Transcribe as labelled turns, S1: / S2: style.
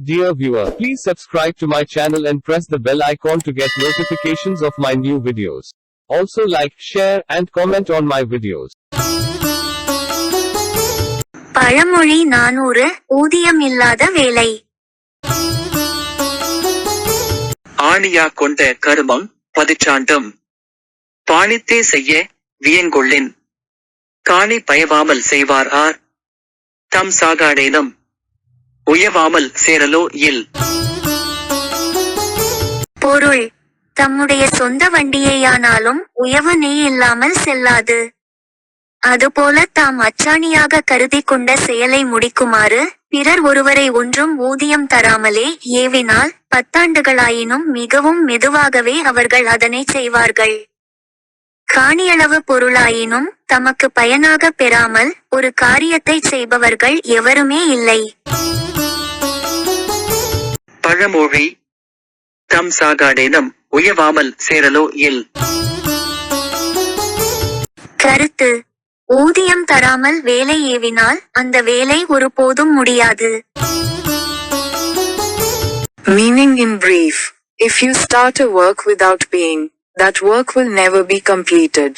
S1: Dear viewer, please subscribe to my channel and press the bell icon to get notifications of my new videos. Also like, share, and comment on my videos.
S2: பழமொழி நானூறு ஊதியம் இல்லாத வேலை
S3: ஆணியா கொண்ட கருமம் பதிச்சாண்டம் பாணித்தே செய்ய வியங்கொள்ளின் காணி பயவாமல் செய்வார் ஆர் தம் சாகாடேனம் உயவாமல் சேரலோ இல்.
S2: பொருள். தம்முடைய சொந்த வண்டியேயானாலும் உயவ நெய் இல்லாமல் செல்லாது. அதுபோல தாம் அச்சாணியாக கருதி கொண்ட செயலை முடிக்குமாறு பிறர் ஒருவரை ஒன்றும் ஊதியம் தராமலே ஏவினால் பத்தாண்டுகளாயினும் மிகவும் மெதுவாகவே அவர்கள் அதனை செய்வார்கள். காணியளவு பொருளாயினும் தமக்கு பயனாக பெறாமல் ஒரு காரியத்தை செய்பவர்கள் எவருமே இல்லை.
S3: பழமொழி தம் சாகாடேனம் உயவாமல் சேரலோ இல்
S2: கருத்து ஊதியம் தராமல் வேலை ஏவினால் அந்த வேலை ஒருபோதும் முடியாது
S4: Meaning in brief, if you start a work without paying, that work will never be completed.